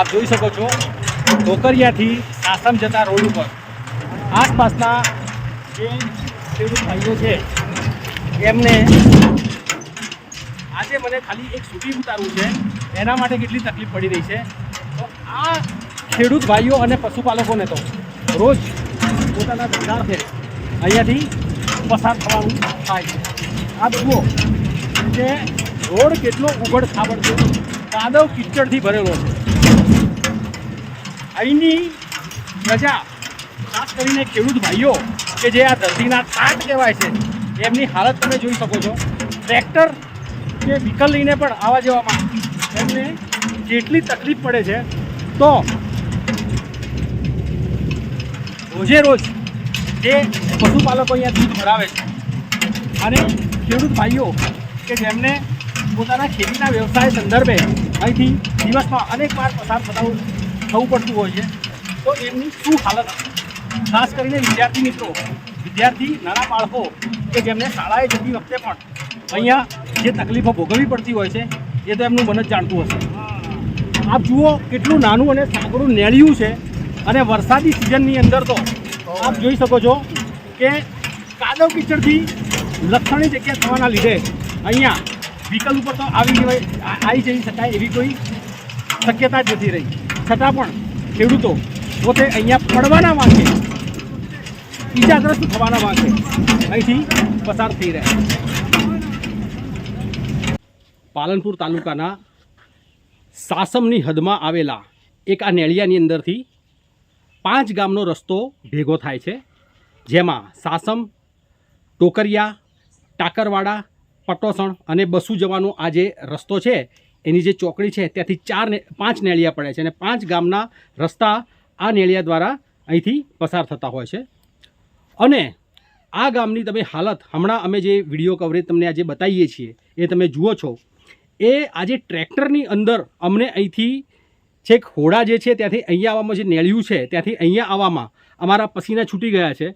આપ જોઈ શકો છો, ઢોકરિયાથી આસામ જતા રોડ ઉપર. આસપાસના જે ખેડૂત ભાઈઓ છે, એમને આજે મને ખાલી એક સુધી ઉતારવું છે, એના માટે કેટલી તકલીફ પડી રહી છે. તો આ ખેડૂત ભાઈઓ અને પશુપાલકોને તો રોજ પોતાના ધંધાર્થે અહીંયાથી પસાર થવાનું થાય છે. આપ જુઓ, કે રોડ કેટલો ઉગડ ખાબડ છે. કાદવ કિચડથી ભરેલો છે. અહીંની પ્રજા. ખાસ કરીને ખેડૂત ભાઈઓ, કે જે આ ધરતીના તાટ કહેવાય છે, એમની હાલત તમે જોઈ શકો છો. ટ્રેક્ટર કે વ્હીકલ લઈને પણ આવવા જવામાં એમને જેટલી તકલીફ પડે છે, તો રોજે રોજ જે પશુપાલકો અહીંયા દૂધ ભરાવે છે. અને ખેડૂત ભાઈઓ, કે જેમને પોતાના ખેતીના વ્યવસાય સંદર્ભે અહીંથી દિવસમાં અનેક વાર પસાર થતા થવું પડતું હોય છે. તો એમની શું હાલત? ખાસ કરીને વિદ્યાર્થી મિત્રો, વિદ્યાર્થી નાના બાળકો કે જેમને શાળાએ જતી વખતે પણ અહીંયા જે તકલીફો ભોગવવી પડતી હોય છે, એ તો એમનું મન જ જાણતું હશે. આપ જુઓ કેટલું નાનું અને સાંકડું નેળિયું છે અને વરસાદી સિઝનની અંદર તો આપ જોઈ શકો છો કે કાદવ કિચડથી લક્ષણી જગ્યા થવાના લીધે અહીંયા વ્હીકલ ઉપર તો આવી જવાય આવી જઈ શકાય એવી કોઈ શક્યતા જ નથી રહી. છતાં પણ ખેડૂતો પોતે અહીંયા પડવાના વાંકે, ઈજાગ્રસ્ત થવાના માંગે અહીંથી પસાર થઈ રહ્યા પાલનપુર તાલુકાના સાસમની હદમાં આવેલા એક આ નેળિયાની અંદરથી પાંચ ગામનો રસ્તો ભેગો થાય છે, જેમાં સાસમ, ટોકરિયા, ટાકરવાડા, પટોસણ અને બસુ જવાનો આ જે રસ્તો છે એની જે ચોકડી છે ત્યાંથી ચાર પાંચ નેળિયા પડે છે અને પાંચ ગામના રસ્તા આ નેળિયા દ્વારા અહીંથી પસાર થતા હોય છે. અને આ ગામની તમે હાલત, હમણાં અમે જે વીડિયો કવરેજ તમને આજે બતાવીએ છીએ, એ તમે જુઓ છો, એ આજે ટ્રેક્ટરની અંદર અમને અહીંથી છેક હોડા જે છે ત્યાંથી અહીંયા આવવામાં જે નેળિયું છે, ત્યાંથી અહીંયા આવવામાં અમારા પસીના છૂટી ગયા છે.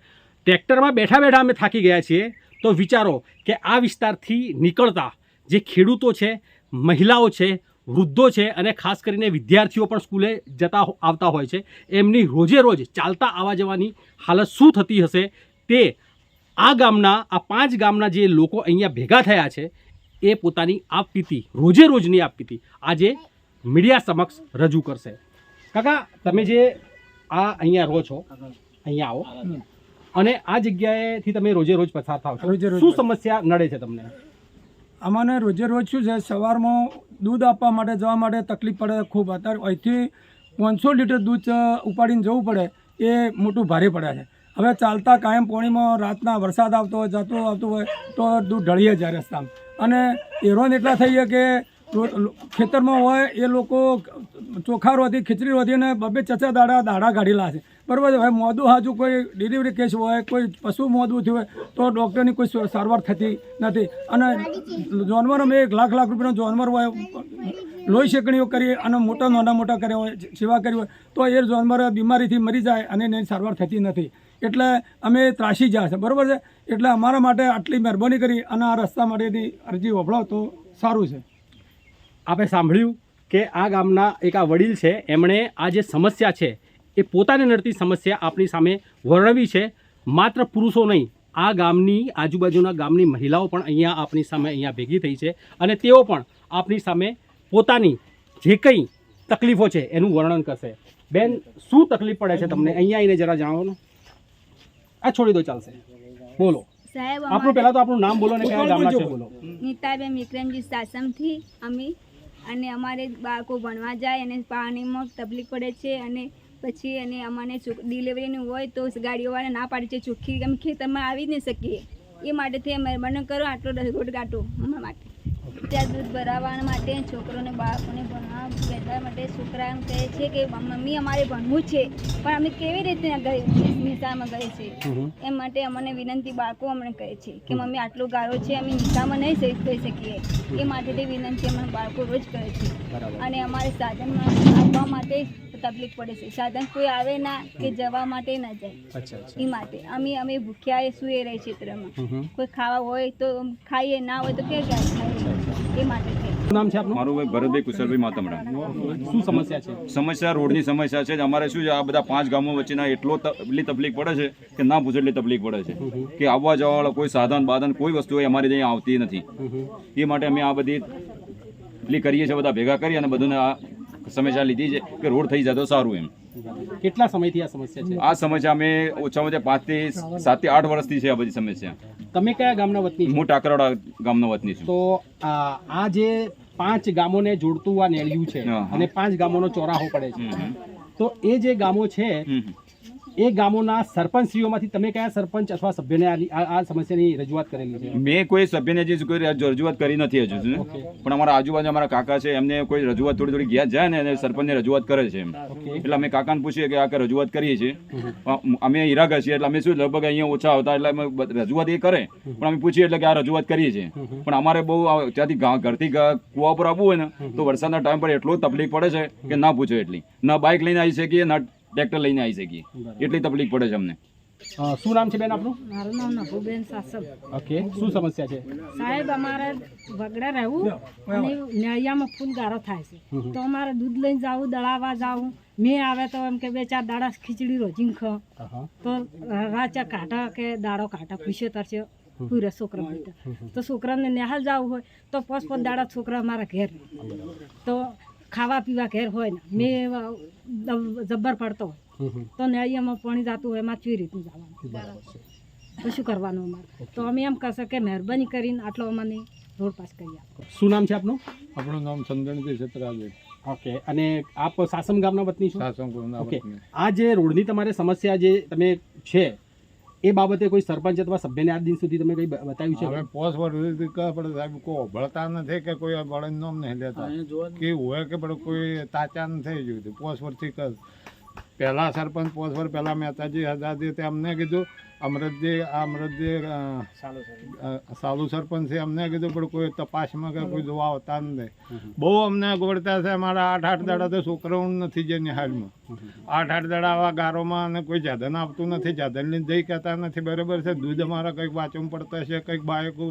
ટ્રેક્ટરમાં બેઠા બેઠા અમે થાકી ગયા છીએ. તો વિચારો કે આ વિસ્તારથી નીકળતા જે ખેડૂતો છે મહિલાઓ છે વૃદ્ધો છે અને ખાસ કરીને વિદ્યાર્થીઓ પણ સ્કૂલે જતા આવતા હોય છે. એમની રોજે રોજ ચાલતા આવવા જવાની હાલત શું થતી હશે તે આ ગામના આ પાંચ ગામના જે લોકો અહીંયા ભેગા થયા છે એ પોતાની આપવીતી રોજે રોજની આપવીતી આજે મીડિયા સમક્ષ રજૂ કરશે. કાકા તમે જે આ અહીંયા રહો છો અહીંયા આવો. અને આ જગ્યાએથી તમે રોજે રોજ પસાર થાવ છો. શું સમસ્યા નડે છે તમને? અમને રોજે રોજ શું છે, સવારમાં દૂધ આપવા માટે, જવા માટે તકલીફ પડે ખૂબ. અત્યારે અહીંથી પાંચસો લીટર દૂધ ઉપાડીને જવું પડે, એ મોટું ભારે પડે છે. હવે ચાલતા કાયમ પોણીમાં રાતના વરસાદ આવતો હોય, જતો આવતો હોય, તો દૂધ ઢળીએ જાય રસ્તામાં. અને એરોન એટલા થઈ કે ખેતરમાં હોય એ લોકો ચોખા રોધી, ખીચડી રોધીને બબે ચચા દાડા દાડા કાઢેલા છે. બરાબર છે. હવે મોદું હાજુ કોઈ ડિલિવરી કેસ હોય, કોઈ પશુ મોદું થયું હોય, તો ડૉક્ટરની કોઈ સારવાર થતી નથી. અને જાનવરોમાં એક લાખ લાખ રૂપિયાનો જાનવર હોય, લોહી શેકણીઓ કરી અને મોટા, નાના, મોટા કર્યા હોય સેવા કરી હોય, તો એ જાનવર બીમારીથી મરી જાય અને એની સારવાર થતી નથી. એટલે અમે ત્રાસી ગયા છે. બરાબર છે? એટલે અમારા માટે આટલી મહેરબાની કરી અને આ રસ્તા માટેની અરજી વપરાવ તો સારું છે. આપણે સાંભળ્યું કે આ ગામના એક આ વડીલ છે. એમણે આ જે સમસ્યા છે એ પોતાને નડતી સમસ્યા આપણી સામે વર્ણવી છે. માત્ર પુરુષો નહીં આ ગામની આજુબાજુના ગામની મહિલાઓ પણ અહીંયા આપણી સામે અહીંયા ભેગી થઈ છે અને તેઓ પણ આપણી સામે પોતાની જે કંઈ તકલીફો છે એનું વર્ણન કરશે. બેન શું તકલીફ પડે છે તમને? અહીંયા આવીને જરા જણાવો ને આ છોડી દો ચાલશે. બોલો. સાહેબ આપણું પહેલાં તો આપણું નામ બોલો ને કયા ગામના છે બોલો. નીતાબેન વિક્રમજી સાસમથી અમે અને અમારે બાળકો ભણવા જાય અને પાણીમાં તકલીફ પડે છે અને પછી અને અમને ડિલિવરીનું હોય તો ગાડીઓવાળા ના પાડે છે ચોખ્ખી અમે ખેતરમાં આવી જ નહીં શકીએ. એ માટેથી મહેરબાની કરો આટલો રોડ કાઢો અમારા માટે. ત્યાં દૂધ ભરાવવા માટે છોકરોને બાળકોને ભણવા બેઠવા માટે છોકરા એમ કહે છે કે મમ્મી અમારે ભણવું છે. પણ અમે કેવી રીતે ગઈ નિશાળમાં ગઈ છે. એમ માટે અમને વિનંતી બાળકો અમને કહે છે કે મમ્મી આટલો ગાળો છે અમે નિશામાં નહીં થઈ શકીએ. એ માટે તે વિનંતી અમને બાળકો રોજ કરે છે. અને અમારે સાધનમાં આપવા માટે તકલીફ પડે છે. સાધન કોઈ આવે ના કે જવા માટે ના જાય. એ માટે. અમે અમે ભૂખ્યા સુએ રહે ક્ષેત્રમાં. કોઈ ખાવા હોય તો ખાઈએ ના હોય તો કે જાય? એ માટે નામ છે આપનું? મારું ભાઈ ભરતભાઈ કુશલભાઈ માતમડા. શું સમસ્યા છે? સમસ્યા રોડની સમસ્યા છે. અમારે શું છે આ બધા પાંચ ગામો વચ્ચેના એટલો એટલી તકલીફ પડે છે કે ના પૂછો એટલી તકલીફ પડે છે. કે આવવા જવાવાળા કોઈ સાધન બાધન કોઈ વસ્તુ અમારી ત્યાં આવતી નથી. એ માટે અમે આ બધી એટલી કરીએ છીએ બધા ભેગા કરી અને બધાને આ સમસ્યા લીધી છે કે રોડ થઈ જાય તો સારું એમ. કેટલા સમયથી આ સમસ્યા છે? આ સમસ્યા અમે ઓછામાં ઓછા પાંચથી સાતથી આઠ વર્ષથી છે આ બધી સમસ્યા. તમે કયા ગામના વતની હું ટાકરાડા ગામનો વતની છું. તો આ જે પાંચ ગામોને જોડતું આ નેળિયું છે અને પાંચ ગામોનો ચોરાહો પડે છે. તો એ જે ગામો છે. એ ગામોના સરપંચશ્રીઓમાંથી તમે કયા સરપંચ અથવા સભ્યને આ સમસ્યાની રજૂઆત કરેલી છે? મેં કોઈ સભ્યને જે કોઈ રજૂઆત કરી નથી હજુ પણ અમારા આજુબાજુ અમારા કાકા છે એમને કોઈ રજૂઆત થોડી થોડી ગયા જાય ને સરપંચને રજૂઆત કરે છે એમ. એટલે અમે કાકાને પૂછીએ કે આ કે રજૂઆત કરીએ છીએ. અમે ઈરાકા છીએ એટલે અમે શું લગભગ અહીંયા ઓછા આવતા એટલે અમે રજૂઆત એ કરે. પણ અમે પૂછીએ એટલે કે આ રજૂઆત કરીએ છીએ. પણ અમારે બહુ ત્યાંથી ઘરથી કુવા પર આવવું હોય ને તો વરસાદના ટાઈમ પર એટલો તકલીફ પડે છે કે ના પૂછો એટલી. ના બાઇક લઈને આવી શકીએ ના ટ્રેક્ટર લઈને આવી શકીએ એટલી તકલીફ પડે છે અમને. શું નામ છે બેન આપનું મારું નામ નભુબેન સાસમ ઓકે શું સમસ્યા છે? સાહેબ અમારે વગડા રહેવું અને નળિયામાં ફૂલ ગારો થાય છે. તો અમારે દૂધ લઈને જાવું દળાવા જાવું. મેં આવે તો એમ કે બે ચાર દાડા ખીચડી રોજીને ખ. તો રાચા કાઢા કે દાડો કાઢા પૂછ્યો તરશે પૂરે છોકરા માટે તો. છોકરાને નિહાલ જવું હોય તો પોસ પોસ દાડા છોકરા અમારા ઘેર તો ખાવા પીવા ઘેર હોય ને મેં જબ્બર પડતો હોય તો નળિયામાં પાણી જતું હોય એમાં કેવી રીતનું જવાનું. તો શું કરવાનું અમારે? તો અમે એમ કહેશે કે મહેરબાની કરીને આટલો અમને રોડ પાસ કરી આપો. શું નામ છે આપનું? આપણું નામ ચંદનજી છત્રાજી. ઓકે અને આપ સાસમ ગામના વતની છો? સાસંગપુરના ઓકે. આ જે રોડની તમારે સમસ્યા જે તમે છે એ બાબતે કોઈ સરપંચ અથવા સભ્યને આજ દિન સુધી તમે કઈ બતાવ્યું છે? હવે પોસ વર્ષથી પણ સાહેબ. કોઈ ભળતા નથી કે કોઈ બળદ નોમ નહીં લેતા. કે હોય કે પણ કોઈ તાચા નથી જોયું પોસ્ટ વર્ષથી કહે પહેલા સરપંચ પોસ પર પહેલાં મહેતાજી હતા તે અમને કીધું અમૃતજી આ અમૃતજી સાલુ સરપંચ. છે અમને કીધું પણ કોઈ તપાસમાં કે કોઈ જોવા આવતા નથી બહુ અમને ગોળતા છે અમારા આઠ આઠ દાડા તો છોકરાઓનું નથી જે નિહાળમાં આઠ આઠ દાડા આવા ગારોમાં અને કોઈ જાધન આપતું નથી જાધનની જઈ કહેતા નથી બરાબર છે? દૂધ અમારા કંઈક વાંચવું પડતા છે કંઈક બાયકો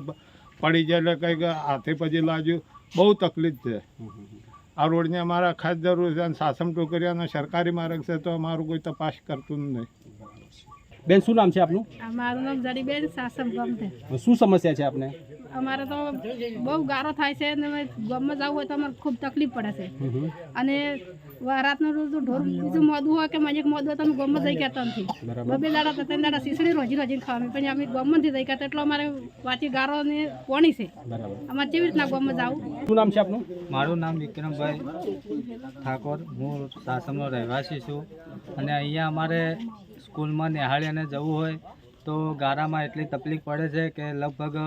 પડી જાય એટલે કંઈક હાથે પછી લાજ્યું બહુ તકલીફ છે. આ રોડની અમારા ખાસ જરૂર છે અને સાસમ ટોકરિયાનો સરકારી માર્ગ છે તો અમારું કોઈ તપાસ કરતું જ નહીં. બેન શું નામ છે આપનું? મારું નામ જડીબેન સાસમ ગમતે શું સમસ્યા છે આપને? અમારે તો બહુ ગારો થાય છે અને ગામમાં જવું હોય તો અમારે ખૂબ તકલીફ પડે છે. અને રાતનું રોજ ઢોર બીજું મોદું હોય કે મજેક મોદું હોય તો અમે ગામમાં જઈ ગયા નથી. બબે દાડા ત્રણ દાડા સીસડી રોજી રોજી ખાવાની પણ અમે ગામમાં નથી જઈ ગયા એટલે અમારે વાંચી ગારો ને પોણી છે. બરાબર. અમારે કેવી રીતના ગામમાં આવું શું નામ છે આપનું? મારું નામ વિક્રમભાઈ ઠાકોર. હું સાસમનો રહેવાસી છું. અને અહીંયા અમારે સ્કૂલમાં નિહાળીને જવું હોય તો ગારામાં એટલી તકલીફ પડે છે કે લગભગ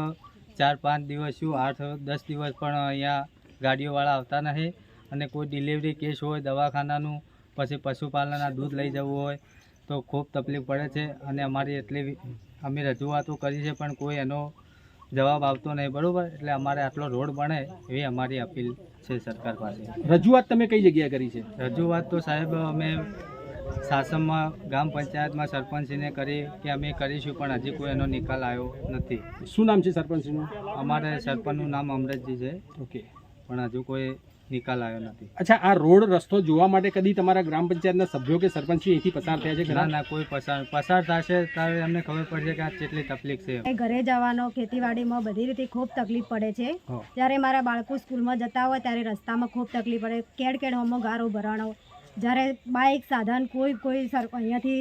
ચાર પાંચ દિવસ શું આઠ દસ દિવસ પણ અહીંયા ગાડીઓવાળા આવતા નથી અને કોઈ ડિલિવરી કેસ હોય દવાખાનાનું પછી પશુપાલનના દૂધ લઈ જવું હોય તો ખૂબ તકલીફ પડે છે. અને અમારી એટલી અમે રજૂઆતો કરી છે પણ કોઈ એનો જવાબ આવતો નહીં બરાબર? એટલે અમારે આટલો રોડ બને એવી અમારી અપીલ છે સરકાર પાસે. રજૂઆત તમે કઈ જગ્યાએ કરી છે? રજૂઆત તો સાહેબ અમે સાસમમાં ગ્રામ પંચાયતમાં સરપંચને કરી કે અમે કરીશું પણ હજી કોઈ એનો નિકાલ આવ્યો નથી. શું નામ છે સરપંચનું? અમારે સરપંચનું નામ અમૃતજી છે. ઓકે પણ હજુ કોઈ નિકાલ આવ્યો નથી. અચ્છા આ રોડ રસ્તો જોવા માટે કદી તમારા ગ્રામ પંચાયતના સભ્યો કે સરપંચી અહીંથી પસાર થયા છે ના ના? કોઈ પસાર પસાર થશે ત્યારે અમને ખબર પડશે કે આ કેટલી તકલીફ છે. ઘરે જવાનો ખેતીવાડીમાં બધી રીતે ખૂબ તકલીફ પડે છે. જ્યારે મારા બાળકો સ્કૂલમાં જતા હોય ત્યારે રસ્તામાં ખૂબ તકલીફ પડે. કેડ કેડ હોમો ગારો ભરાણો. જ્યારે બાઇક સાધન કોઈ કોઈ સર અહીંયાથી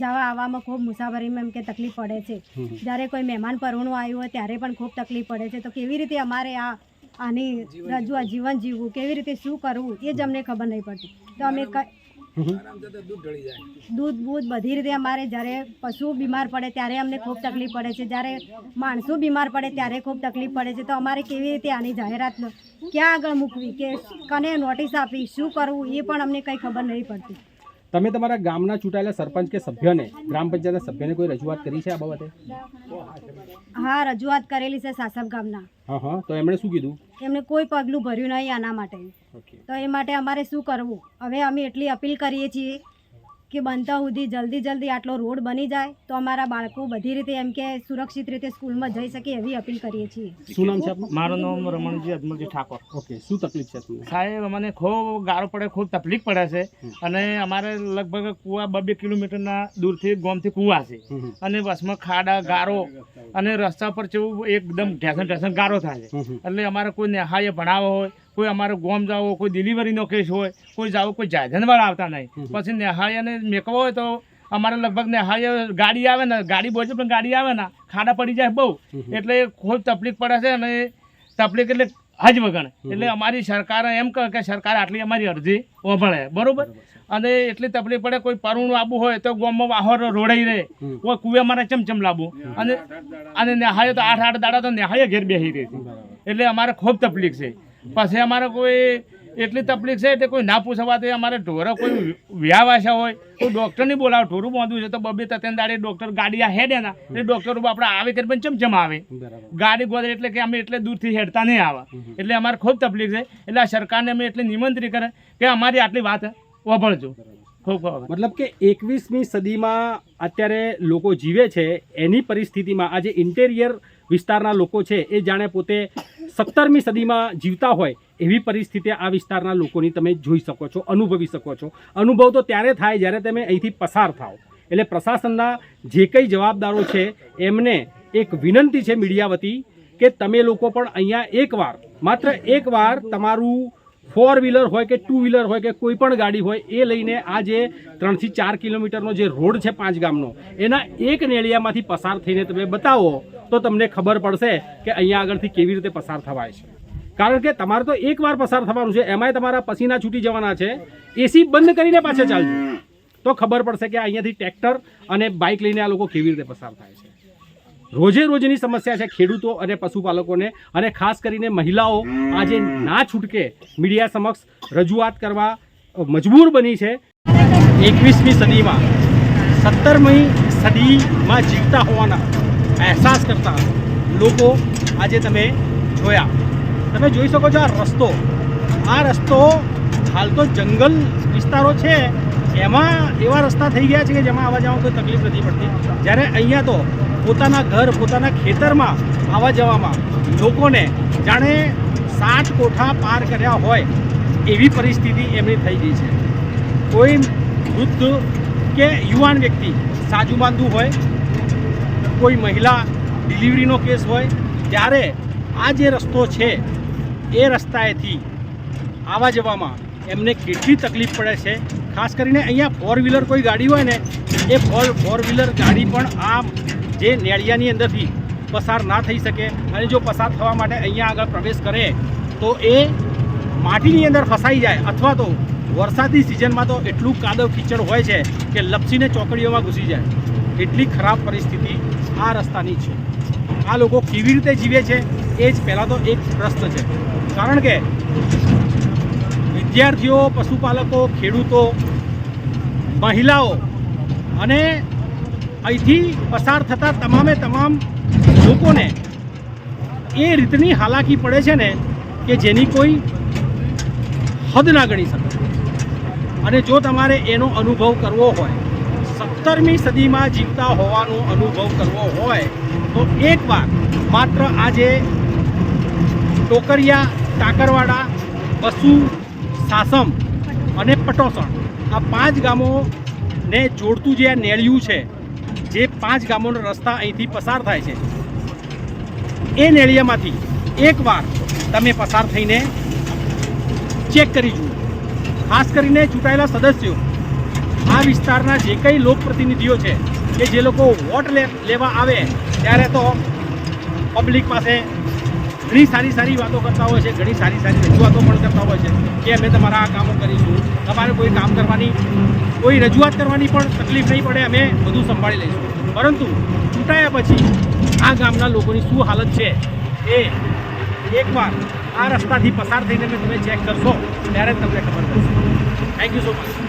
જવા આવવામાં ખૂબ મુસાફરીમાં એમ કે તકલીફ પડે છે. જ્યારે કોઈ મહેમાન પરવણું આવ્યું હોય ત્યારે પણ ખૂબ તકલીફ પડે છે. તો કેવી રીતે અમારે આ આની રજૂઆત જીવન જીવવું કેવી રીતે શું કરવું એ જ અમને ખબર નહીં પડતી. તો અમે દૂધ બૂધ બધી રીતે અમારે જ્યારે પશુ બીમાર પડે ત્યારે અમને ખૂબ તકલીફ પડે છે. જ્યારે માણસો બીમાર પડે ત્યારે ખૂબ તકલીફ પડે છે. તો અમારે કેવી રીતે આની જાહેરાત ક્યાં આગળ મૂકવી કે કને નોટિસ આપવી શું કરવું એ પણ અમને કંઈ ખબર નહીં પડતી. તમે તમારા ગામના ચૂંટાયેલા સરપંચ કે સભ્યને ગ્રામ પંચાયતના સભ્યને કોઈ રજૂઆત કરી છે આ બાબતે? હા રજૂઆત કરેલી છે સાસબ ગામના. હા હા. તો એમણે શું કીધું? એમણે કોઈ પગલું ભર્યું નહીં આના માટે. તો એ માટે અમારે શું કરવું? હવે અમે એટલી અપીલ કરીએ છીએ કે બનતા સુધી જલ્દી જલ્દી આટલો રોડ બની જાય તો અમારા બાળકો બધી રીતે એમ કે સુરક્ષિત રીતે સ્કૂલમાં જઈ શકે એવી અપીલ કરીએ છીએ. શું નામ છે મારું નામ રમણજી અજમલજી ઠાકોર. ઓકે શું તકલીફ છે તમને? સાહેબ અમને ખૂબ ગારો પડે ખૂબ તકલીફ પડે છે. અને અમારે લગભગ કુવા બબે કિલોમીટરના દૂરથી ગામથી કુવા છે. અને બસમાં ખાડા ગારો અને રસ્તા પર જેવું એકદમ ઢેસન ઢેસન ગારો થાય છે. એટલે અમારે કોઈ નેહાએ ભણાવો હોય કોઈ અમારે ગોમ જાવો કોઈ ડિલિવરીનો કેસ હોય કોઈ જાવો કોઈ જાયધનવાળા આવતા નહીં. પછી નેહાયાને મેકવો હોય તો અમારે લગભગ નેહાય ગાડી આવે ને ગાડી બોલશે પણ ગાડી આવે ને ખાડા પડી જાય બહુ. એટલે ખૂબ તકલીફ પડે છે અને તકલીફ એટલે હજ વગણ એટલે અમારી સરકાર એમ કહે કે સરકાર આટલી અમારી અરજી ઓભળે. બરોબર? અને એટલી તકલીફ પડે કોઈ પરુણ આબુ હોય તો ગોમમાં વાહર રોડાઈ રહે. કોઈ કુવે મારે ચમચમ લાવવું અને અને નેહાયો તો આઠ આઠ દાડા તો નેહાય ઘેર બેસી રહે છે. એટલે અમારે ખૂબ તકલીફ છે. પછી અમારે કોઈ એટલી તકલીફ છે એટલે કોઈ ના પૂછવાથી અમારે ઢોરો કોઈ વ્યાવાસા હોય કોઈ ડૉક્ટરની બોલાવે. ઢોરું બાંધવું છે તો બબે તતેન દાડે ડૉક્ટર ગાડી આ હેડે ના. એટલે ડૉક્ટર આપણે આવે કે પણ ચમચમ આવે. ગાડી ગોદરે એટલે કે અમે એટલે દૂરથી હેડતા નહીં આવે. એટલે અમારે ખૂબ તકલીફ છે. એટલે આ સરકારને અમે એટલે નિમંત્રિત કરે કે અમારી આટલી વાત વભળજો. મતલબ કે એકવીસમી સદીમાં અત્યારે લોકો જીવે છે એની પરિસ્થિતિમાં આજે ઇન્ટેરિયર વિસ્તારના લોકો છે એ જાણે પોતે સત્તરમી સદીમાં જીવતા હોય એવી પરિસ્થિતિ આ વિસ્તારના લોકોની તમે જોઈ શકો છો, અનુભવી શકો છો. અનુભવ તો ત્યારે થાય જ્યારે તમે અહીંથી પસાર થાઓ. એટલે પ્રશાસનના જે કંઈ જવાબદારો છે, એમને એક વિનંતી છે મીડિયા વતી કે તમે લોકો પણ અહીંયા એકવાર માત્ર એકવાર તમારું ફોર વ્હીલર હોય કે ટુ વ્હીલર હોય કે કોઈ પણ ગાડી હોય, એ લઈને આ જે ત્રણથી ચાર કિલોમીટરનો જે રોડ છે પાંચ ગામનો, એના એક નેળિયામાંથી પસાર થઈને તમે બતાવો, તો તમને ખબર પડશે કે અહીંયા આગળથી કેવી રીતે પસાર થવાય છે. કારણ કે તમારે તો એકવાર પસાર થવાનું છે, એમાંય તમારા પસીના છૂટી જવાના છે, એસી બંધ કરીને પાછા ચાલજો. તો ખબર પડશે કે અહીંયાથી ટ્રેક્ટર અને બાઇક લઈને આ લોકો કેવી રીતે પસાર થાય છે. રોજે રોજની સમસ્યા છે ખેડૂતો અને પશુપાલકોને અને ખાસ કરીને મહિલાઓ આજે ના છૂટકે મીડિયા સમક્ષ રજૂઆત કરવા મજબૂર બની છે. એકવીસમી સદીમાં સત્તરમી સદીમાં જીવતા હોવાના અહેસાસ કરતા લોકો આજે તમે જોયા. તમે જોઈ શકો છો આ રસ્તો. આ રસ્તો હાલ તો જંગલ વિસ્તારો છે. એમાં એવા રસ્તા થઈ ગયા છે કે જેમાં આવવા જવામાં કોઈ તકલીફ નથી પડતી. જ્યારે અહીંયા તો પોતાના ઘર, પોતાના ખેતરમાં આવવા જવામાં લોકોને જાણે સાત કોઠા પાર કર્યા હોય એવી પરિસ્થિતિ એમની થઈ ગઈ છે. કોઈ વૃદ્ધ કે યુવાન વ્યક્તિ સાજુ બાંધવું હોય, કોઈ મહિલા ડિલિવરીનો કેસ હોય, ત્યારે આ જે રસ્તો છે, એ રસ્તાએથી આવવા જવામાં એમને કેટલી તકલીફ પડે છે? ખાસ કરીને અહીંયા ફોર વ્હીલર કોઈ ગાડી હોય ને, એ ફોર ફોર વ્હીલર ગાડી પણ આ જે નેળિયાની અંદરથી પસાર ના થઈ શકે અને જો પસાર થવા માટે અહીંયા આગળ પ્રવેશ કરે, તો એ માટીની અંદર ફસાઈ જાય અથવા તો વરસાદની સિઝનમાં તો એટલું કાદવ કીચડ હોય છે કે લપસીને ચોકડીઓમાં ઘૂસી જાય. એટલી ખરાબ પરિસ્થિતિ આ રસ્તાની છે. આ લોકો કેવી રીતે જીવે છે? એ જ પહેલાં તો એક પ્રશ્ન છે. કારણ કે વિદ્યાર્થીઓ, પશુપાલકો, ખેડૂતો, મહિલાઓ અને અહીંથી પસાર થતા તમામે તમામ લોકોને એ રીતની હાલાકી પડે છે ને કે જેની કોઈ હદ ના ગણી શકે. અને જો તમારે એનો અનુભવ કરવો હોય, સત્તરમી સદીમાં જીવતા હોવાનો અનુભવ કરવો હોય, તો એકવાર માત્ર આજે ટોકરિયા, ટાકરવાડા બસુ સાસમ અને પટોસણ. આ પાંચ ગામોને જોડતું જે આ નેળિયું છે, જે પાંચ ગામોનો રસ્તા અહીંથી પસાર થાય છે, એ નેળિયામાંથી એકવાર તમે પસાર થઈને ચેક કરી જુઓ. ખાસ કરીને ચૂંટાયેલા સદસ્યો, આ વિસ્તારના જે કંઈ લોકપ્રતિનિધિઓ છે, કે જે લોકો વોટ લેવા આવે, ત્યારે તો પબ્લિક પાસે ઘણી સારી સારી વાતો કરતા હોય છે, ઘણી સારી સારી રજૂઆતો પણ કરતા હોય છે કે અમે તમારા આ કામો કરીશું. તમારે કોઈ કામ કરવાની, કોઈ રજૂઆત કરવાની પણ તકલીફ નહીં પડે, અમે બધું સંભાળી લઈશું. પરંતુ ચૂંટાયા પછી આ ગામના લોકોની શું હાલત છે એ એકવાર આ રસ્તાથી પસાર થઈને તમે ચેક કરશો, ત્યારે જ તમને ખબર પડશે. Thank you so much